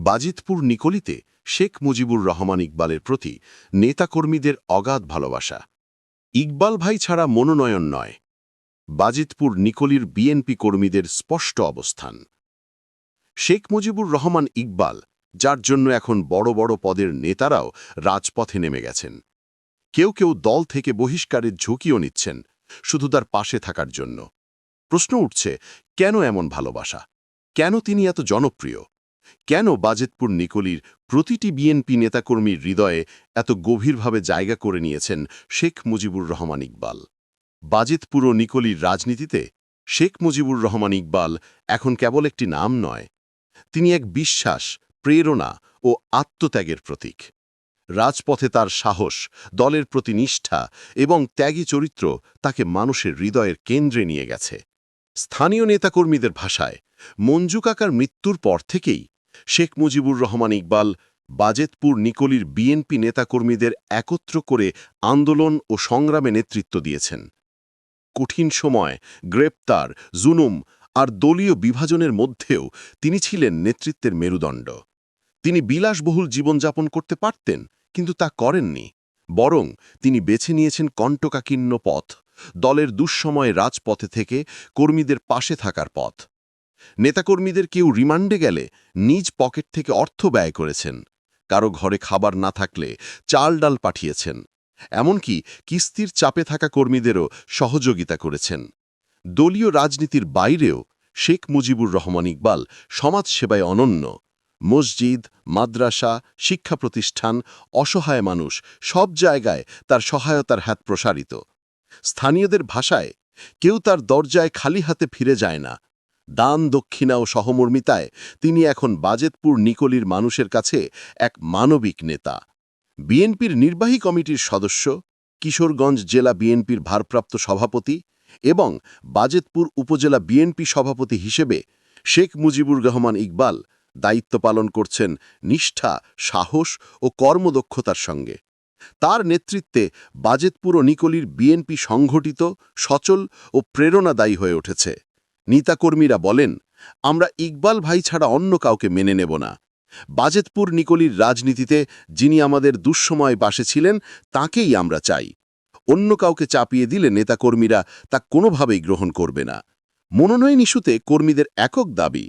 বাজিতপুর নিকলিতে শেখ মুজিবুর রহমান ইকবালের প্রতি নেতাকর্মীদের অগাধ ভালোবাসা। ইকবাল ভাই ছাড়া মনোনয়ন নয়। বাজিতপুর নিকলির বিএনপি কর্মীদের স্পষ্ট অবস্থান। শেখ মুজিবুর রহমান ইকবাল, যার জন্য এখন বড় বড় পদের নেতারাও রাজপথে নেমে গেছেন। কেউ কেউ দল থেকে বহিষ্কারের ঝুঁকিও নিচ্ছেন, শুধু তার পাশে থাকার জন্য। প্রশ্ন উঠছে, কেন এমন ভালোবাসা? কেন তিনি এত জনপ্রিয়? কেন বাজেতপুর নিকলির প্রতিটি বিএনপি নেতাকর্মীর হৃদয়ে এত গভীরভাবে জায়গা করে নিয়েছেন শেখ মুজিবুর রহমান ইকবাল? বাজেতপুর ও নিকলির রাজনীতিতে শেখ মুজিবুর রহমান ইকবাল এখন কেবল একটি নাম নয়, তিনি এক বিশ্বাস, প্রেরণা ও আত্মত্যাগের প্রতীক। রাজপথে তার সাহস, দলের প্রতি নিষ্ঠা এবং ত্যাগী চরিত্র তাকে মানুষের হৃদয়ের কেন্দ্রে নিয়ে গেছে। স্থানীয় নেতাকর্মীদের ভাষায়, মঞ্জু কাকার মৃত্যুর পর থেকেই শেখ মুজিবুর রহমান ইকবাল, বাজেতপুর নিকলির বিএনপি নেতাকর্মীদের একত্র করে আন্দোলন ও সংগ্রামে নেতৃত্ব দিয়েছেন। কঠিন সময়, গ্রেপ্তার জুনুম আর দলীয় বিভাজনের মধ্যেও তিনি ছিলেন নেতৃত্বের মেরুদণ্ড। তিনি বিলাসবহুল জীবনযাপন করতে পারতেন, কিন্তু তা করেননি, বরং তিনি বেছে নিয়েছেন কণ্টকাকীর্ণ পথ। দলের দুঃসময়ে রাজপথে থেকে কর্মীদের পাশে থাকার পথ। নেতাকর্মীদের কেউ রিমান্ডে গেলে নিজ পকেট থেকে অর্থ ব্যয় করেছেন। কারও ঘরে খাবার না থাকলে চাল ডাল পাঠিয়েছেন। এমনকি কিস্তির চাপে থাকা কর্মীদেরও সহযোগিতা করেছেন। দলীয় রাজনীতির বাইরেও শেখ মুজিবুর রহমান ইকবাল সমাজসেবায় অনন্য। মসজিদ, মাদ্রাসা শিক্ষা প্রতিষ্ঠান অসহায় মানুষ সব জায়গায় তার সহায়তার হাত প্রসারিত। স্থানীয়দের ভাষায় কেউ তার দরজায় খালি হাতে ফিরে যায় না। দান দক্ষিণা ও সহমর্মিতায় তিনি এখন বাজেতপুর নিকলির মানুষের কাছে এক মানবিক নেতা। বিএনপির নির্বাহী কমিটির সদস্য, কিশোরগঞ্জ জেলা বিএনপির ভারপ্রাপ্ত সভাপতি এবং বাজেতপুর উপজেলা বিএনপি সভাপতি হিসেবে শেখ মুজিবুর রহমান ইকবাল দায়িত্ব পালন করছেন নিষ্ঠা, সাহস ও কর্মদক্ষতার সঙ্গে। তার নেতৃত্বে বাজেতপুর ও নিকলির বিএনপি সংঘটিত, সচল ও প্রেরণাদায়ী হয়ে উঠেছে। নেতাকর্মীরা বলেন, আমরা ইকবাল ভাই ছাড়া অন্য কাউকে মেনে নেব না। বাজেতপুর নিকলির রাজনীতিতে যিনি আমাদের দুঃসময় বাসে ছিলেন, তাকেই আমরা চাই। অন্য কাউকে চাপিয়ে দিলে নেতাকর্মীরা তা কোনোভাবেই গ্রহণ করবে না। মনোনয়ন ইস্যুতে কর্মীদের একক দাবি।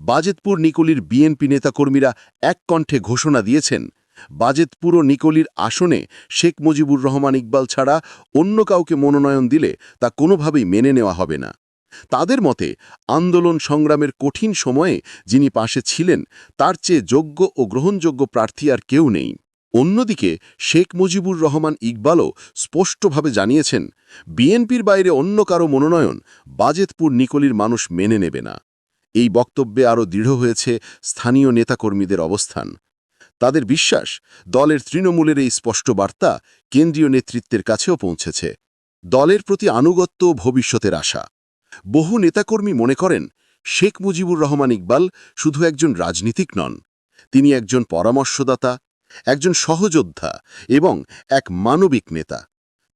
বাজেতপুর নিকলির বিএনপি নেতাকর্মীরা এক কণ্ঠে ঘোষণা দিয়েছেন বাজেতপুর ও নিকলির আসনে শেখ মুজিবুর রহমান ইকবাল ছাড়া অন্য কাউকে মনোনয়ন দিলে তা কোনোভাবেই মেনে নেওয়া হবে না। তাদের মতে, আন্দোলন সংগ্রামের কঠিন সময়ে যিনি পাশে ছিলেন, তার চেয়ে যোগ্য ও গ্রহণযোগ্য প্রার্থী আর কেউ নেই। অন্যদিকে, শেখ মুজিবুর রহমান ইকবালও স্পষ্টভাবে জানিয়েছেন, বিএনপির বাইরে অন্য কারও মনোনয়ন বাজেতপুর নিকলির মানুষ মেনে নেবে না। এই বক্তব্যে আরও দৃঢ় হয়েছে স্থানীয় নেতাকর্মীদের অবস্থান। তাদের বিশ্বাস দলের তৃণমূলের এই স্পষ্ট বার্তা কেন্দ্রীয় নেতৃত্বের কাছেও পৌঁছেছে। দলের প্রতি আনুগত্য ভবিষ্যতের আশা। বহু নেতাকর্মী মনে করেন, শেখ মুজিবুর রহমান ইকবাল শুধু একজন রাজনীতিক নন। তিনি একজন পরামর্শদাতা, একজন সহযোদ্ধা এবং এক মানবিক নেতা।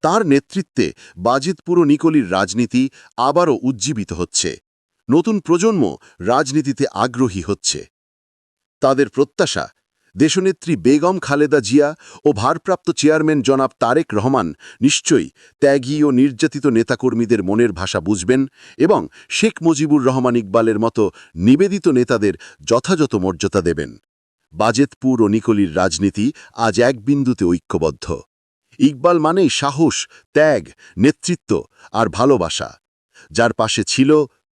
তার নেতৃত্বে বাজিতপুর নিকলির রাজনীতি আবারও উজ্জীবিত হচ্ছে। নতুন প্রজন্ম রাজনীতিতে আগ্রহী হচ্ছে। তাদের প্রত্যাশা দেশনেত্রী বেগম খালেদা জিয়া ও ভারপ্রাপ্ত চেয়ারম্যান জনাব তারেক রহমান নিশ্চয়ই ত্যাগী ও নির্যাতিত নেতাকর্মীদের মনের ভাষা বুঝবেন এবং শেখ মুজিবুর রহমান ইকবালের মতো নিবেদিত নেতাদের যথাযথ মর্যাদা দেবেন। বাজেতপুর ও নিকলির রাজনীতি আজ এক বিন্দুতে ঐক্যবদ্ধ। ইকবাল মানেই সাহস, ত্যাগ, নেতৃত্ব আর ভালোবাসা। যার পাশে ছিল,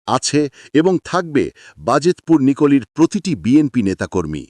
আছে এবং থাকবে বাজেতপুর নিকলির প্রতিটি বিএনপি নেতাকর্মী।